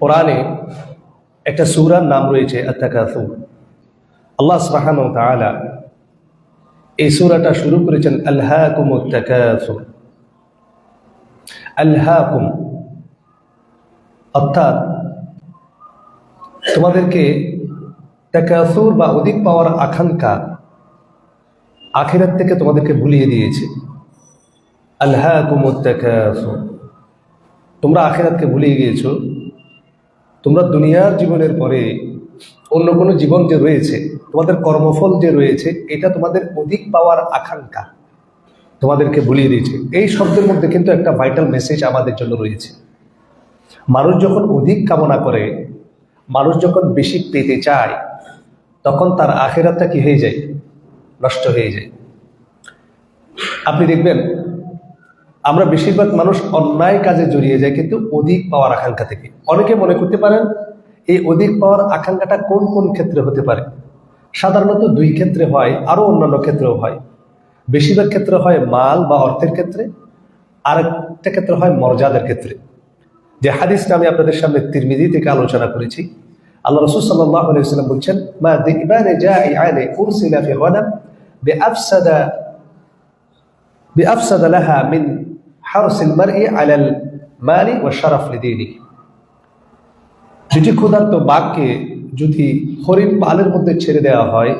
কোরআনে একটা সুরার নাম রয়েছে আত্মাকাসুর আল্লাহ সুবহানাহু ওয়া তাআলা এই সুরাটা শুরু করেছেন আল্লাহকুমুত তাকাসুর আল্লাহকুম অর্থাৎ তোমাদেরকে তাকাসুর বা অধিক পাওয়ার আকাঙ্ক্ষা আখিরাত থেকে তোমাদেরকে ভুলিয়ে দিয়েছে। আল্লাহকুমুত তাকাসুর তোমরা আখেরাতকে ভুলিয়ে গিয়েছো। তোমরা দুনিয়ার জীবনের পরে অন্য কোনো জীবন যে রয়েছে, তোমাদের কর্মফল যে রয়েছে, এটা তোমাদের অধিক পাওয়ার আকাঙ্ক্ষা তোমাদেরকে ভুলিয়ে দিয়েছে। এই শব্দের মধ্যে কিন্তু একটা ভাইটাল মেসেজ আমাদের জন্য রয়েছে। মানুষ যখন অধিক কামনা করে, মানুষ যখন বেশি পেতে চায়, তখন তার আখেরাতটা কি হয়ে যায়? নষ্ট হয়ে যায়। আপনি দেখবেন আমরা বেশিরভাগ মানুষ অন্যায় কাজে জড়িয়ে যায়, কিন্তু অধিক পাওয়ার আকাঙ্ক্ষা থেকে। অনেকে মনে করতে পারেন, এই অধিক পাওয়ার আকাঙ্ক্ষাটা কোন কোন ক্ষেত্রে হতে পারে? সাধারণত দুই ক্ষেত্রে হয়, আরও অন্যান্য ক্ষেত্রেও হয়। বেশিরভাগ ক্ষেত্রে হয় মাল বা অর্থের ক্ষেত্রে আর একটা ক্ষেত্রে হয় মর্যাদার ক্ষেত্রে। যে হাদিসটা আমি আপনাদের সামনে তিরমিদি থেকে আলোচনা করেছি, আল্লাহ রসুল আলাইসাল্লাম বলছেন, মা মিন হারসিল মারই আলাল মালি ওয়া শারাফ লিদিনিহি দুটি ক্ষুধার্ত বাঘকে যদি হরিণ পালের মধ্যে ছেড়ে দেওয়া হয়,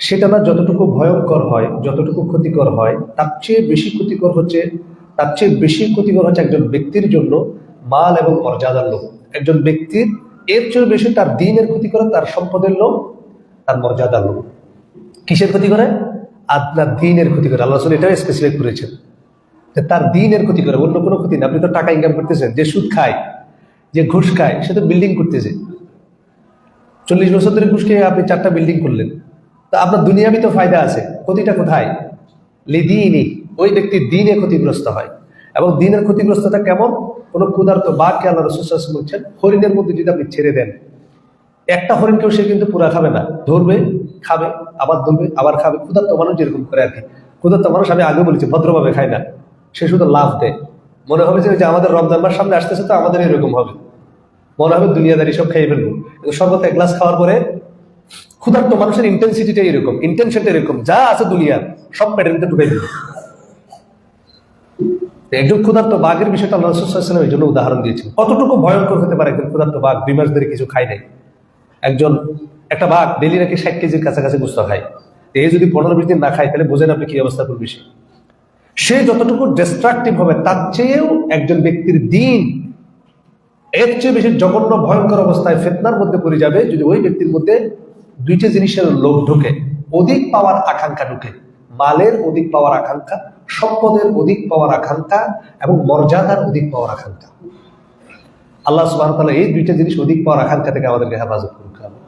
সেটা না যতটুকু ভয়ঙ্কর হয়, যতটুকু ক্ষতিকর হয়, তার চেয়ে বেশি ক্ষতিকর হচ্ছে, তার চেয়ে বেশি ক্ষতিকর হচ্ছে একজন ব্যক্তির জন্য মাল এবং মর্যাদার লোক একজন ব্যক্তির এর চেয়ে বেশি তার দিনের ক্ষতি করে তার সম্পদের লোক তার মর্যাদার লোক কিসের ক্ষতি করে আপনার দিনের ক্ষতি করে আল্লাহ এটাও স্পেসিফিক করেছেন। যে তার দিনের ক্ষতি করে, অন্য কোনো ক্ষতি না। আপনি তো টাকা ইনকাম করতেছেন, যে সুদ খায়, যে ঘুষ খায়, সে তো বিল্ডিং করতেছে। চল্লিশ বছর ধরে ঘুষ খেয়ে আপনি চারটা বিল্ডিং করলেন। তা আপনার দুনিয়াবি তো ফায়দা আছে, ক্ষতিটা কোথায়? লিদিনই, ওই ব্যক্তির দিনে ক্ষতিগ্রস্ত হয়। এবং দিনের ক্ষতিগ্রস্ততা কেমন? কোনো ক্ষুধার্ত বাঘকে আল্লাহ রসুল বলছেন, হরিণের মধ্যে যদি আপনি ছেড়ে দেন, একটা হরিণকেও সে কিন্তু পুরা খাবে না। ধরবে, খাবে, আবার ধরবে, আবার খাবে। ক্ষুধার্ত মানুষ যেরকম করে আর কি। ক্ষুধার্ত মানুষ আমি আগে বলেছি, ভদ্রভাবে খায় না। সে শুধু লাভ দেয়। মনে হবে যে আমাদের রমজান মাস সামনে আসতেছে, তো আমাদের এরকম হবে। মনে হবে দুনিয়াদারি সব খেয়ে ফেলব। কিন্তু সর্বত এক গ্লাস খাওয়ার পরে ক্ষুধার্ত মানুষের ইন্টেন্সিটিটা এরকম ইন্টেনশনটা এরকম। যা আছে দুনিয়ার সব মধ্যে ঢুকাই দেবে। একজন ক্ষুধার্ত বাঘের বিষয়টা আল্লাহ এই জন্য উদাহরণ দিয়েছেন। কতটুকু ভয়ঙ্কর হতে পারে একজন ক্ষুধার্ত বাঘ? দুই মাস ধরে কিছু খায় নাই। একজন, একটা বাঘ, ডেলি নাকি ষাট কেজির কাছাকাছি গুস্ত খায়। এই যদি পনেরো বিশ দিন না খায়, তাহলে বোঝেন আপনি কি অবস্থা করবে সে সে যতটুকু ডিস্ট্রাকটিভ হবে, তার চেয়েও একজন ব্যক্তির দিন এর চেয়ে বেশি জঘন্য, ভয়ঙ্কর অবস্থায় ফেতনার মধ্যে পড়ে যাবে যদি ওই ব্যক্তির মধ্যে দুইটা জিনিসের লোভ ঢুকে। অধিক পাওয়ার আকাঙ্ক্ষা ঢুকে। মালের অধিক পাওয়ার আকাঙ্ক্ষা, সম্পদের অধিক পাওয়ার আকাঙ্ক্ষা এবং মর্যাদার অধিক পাওয়ার আকাঙ্ক্ষা। আল্লাহ সুবাহ এই দুইটা জিনিস অধিক পাওয়ার আকাঙ্ক্ষা থেকে আমাদেরকে হেফাজত করতে হবে